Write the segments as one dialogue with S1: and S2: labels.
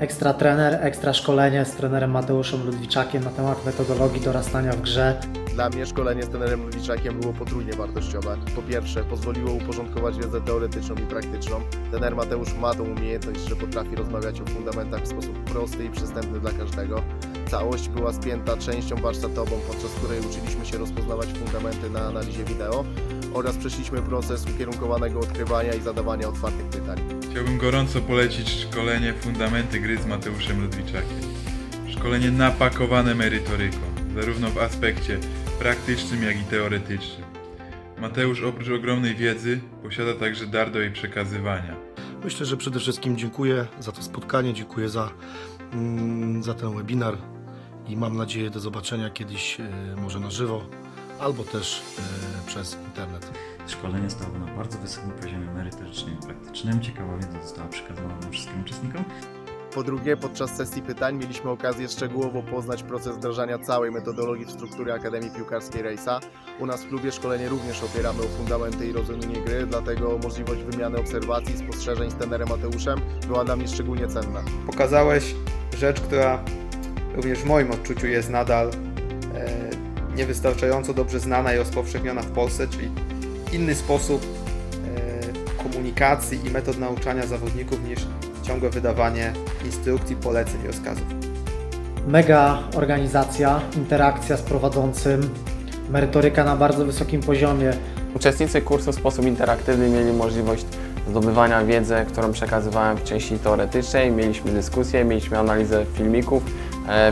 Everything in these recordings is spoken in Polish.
S1: Ekstra trener, ekstra szkolenie z trenerem Mateuszem Ludwiczakiem na temat metodologii dorastania w grze.
S2: Dla mnie szkolenie z trenerem Ludwiczakiem było potrójnie wartościowe. Po pierwsze, pozwoliło uporządkować wiedzę teoretyczną i praktyczną. Trener Mateusz ma tą umiejętność, że potrafi rozmawiać o fundamentach w sposób prosty i przystępny dla każdego. Całość była spięta częścią warsztatową, podczas której uczyliśmy się rozpoznawać fundamenty na analizie wideo oraz przeszliśmy proces ukierunkowanego odkrywania i zadawania otwartych pytań.
S3: Chciałbym gorąco polecić szkolenie Fundamenty gry z Mateuszem Ludwiczakiem. Szkolenie napakowane merytoryką, zarówno w aspekcie praktycznym, jak i teoretycznym. Mateusz oprócz ogromnej wiedzy posiada także dar do jej przekazywania.
S4: Myślę, że przede wszystkim dziękuję za to spotkanie, dziękuję za, mm, za ten webinar i mam nadzieję do zobaczenia kiedyś e, może na żywo albo też e, przez internet.
S5: Szkolenie stało na bardzo wysokim poziomie merytorycznym i praktycznym. Ciekawa wiedza została przekazana wszystkim uczestnikom.
S2: Po drugie, podczas sesji pytań mieliśmy okazję szczegółowo poznać proces wdrażania całej metodologii w strukturze Akademii Piłkarskiej Rejsa. U nas w klubie szkolenie również opieramy o fundamenty i rozumienie gry, dlatego możliwość wymiany obserwacji, spostrzeżeń z trenerem Mateuszem była dla mnie szczególnie cenna.
S6: pokazałeś rzecz, która również w moim odczuciu jest nadal e, niewystarczająco dobrze znana i rozpowszechniona w Polsce, czyli inny sposób e, komunikacji i metod nauczania zawodników niż ciągłe wydawanie instrukcji, poleceń i rozkazów.
S1: Mega organizacja, interakcja z prowadzącym, merytoryka na bardzo wysokim poziomie.
S7: Uczestnicy kursu w sposób interaktywny mieli możliwość zdobywania wiedzy, którą przekazywałem w części teoretycznej. Mieliśmy dyskusję, mieliśmy analizę filmików,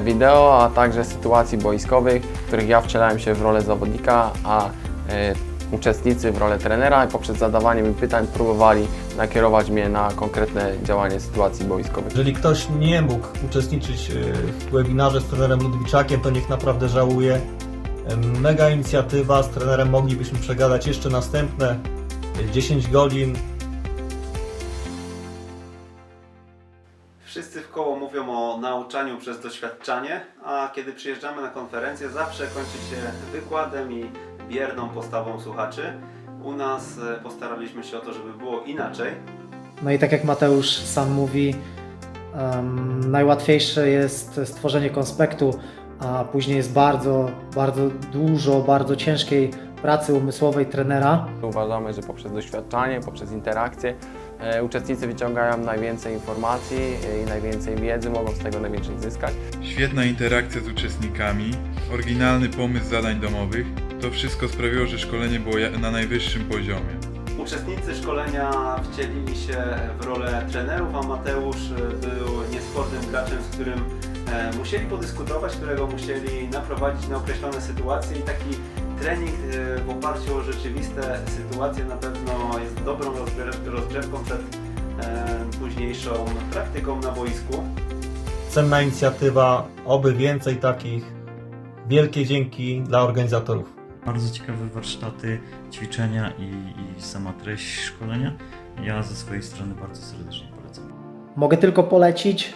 S7: wideo, a także sytuacji boiskowych, w których ja wcielałem się w rolę zawodnika, a e, uczestnicy w rolę trenera i poprzez zadawanie mi pytań próbowali nakierować mnie na konkretne działanie sytuacji boiskowych.
S8: Jeżeli ktoś nie mógł uczestniczyć y, w webinarze z trenerem Ludwiczakiem, to niech naprawdę żałuje. Mega inicjatywa, z trenerem moglibyśmy przegadać jeszcze następne y, 10 godzin.
S9: Wszyscy w koło mówią o nauczaniu przez doświadczanie, a kiedy przyjeżdżamy na konferencję, zawsze kończy się wykładem i bierną postawą słuchaczy. U nas e, postaraliśmy się o to, żeby było inaczej.
S1: No i tak jak Mateusz sam mówi, em, najłatwiejsze jest stworzenie konspektu, a później jest bardzo, bardzo dużo, bardzo ciężkiej pracy umysłowej trenera.
S7: Uważamy, że poprzez doświadczanie, poprzez interakcję uczestnicy wyciągają najwięcej informacji e, i najwięcej wiedzy, mogą z tego najwięcej zyskać.
S3: Świetna interakcja z uczestnikami, oryginalny pomysł zadań domowych, to wszystko sprawiło, że szkolenie było na najwyższym poziomie.
S9: Uczestnicy szkolenia wcielili się w rolę trenerów, a Mateusz e, był niesfornym graczem, z którym e, musieli podyskutować, którego musieli naprowadzić na określone sytuacje i taki trening e, w oparciu o rzeczywiste sytuacje na pewno jest dobrą rozgrzewką przed e, późniejszą praktyką na boisku.
S8: Cenna inicjatywa, oby więcej takich. Wielkie dzięki dla organizatorów.
S5: Bardzo ciekawe warsztaty, ćwiczenia i, i sama treść szkolenia. Ja ze swojej strony bardzo serdecznie polecam.
S1: Mogę tylko polecić,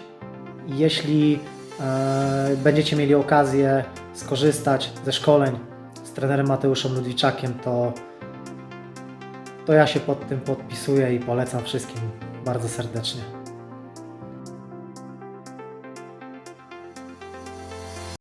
S1: jeśli e, będziecie mieli okazję skorzystać ze szkoleń trenerem Mateuszem Ludwiczakiem, to, to ja się pod tym podpisuję i polecam wszystkim bardzo serdecznie.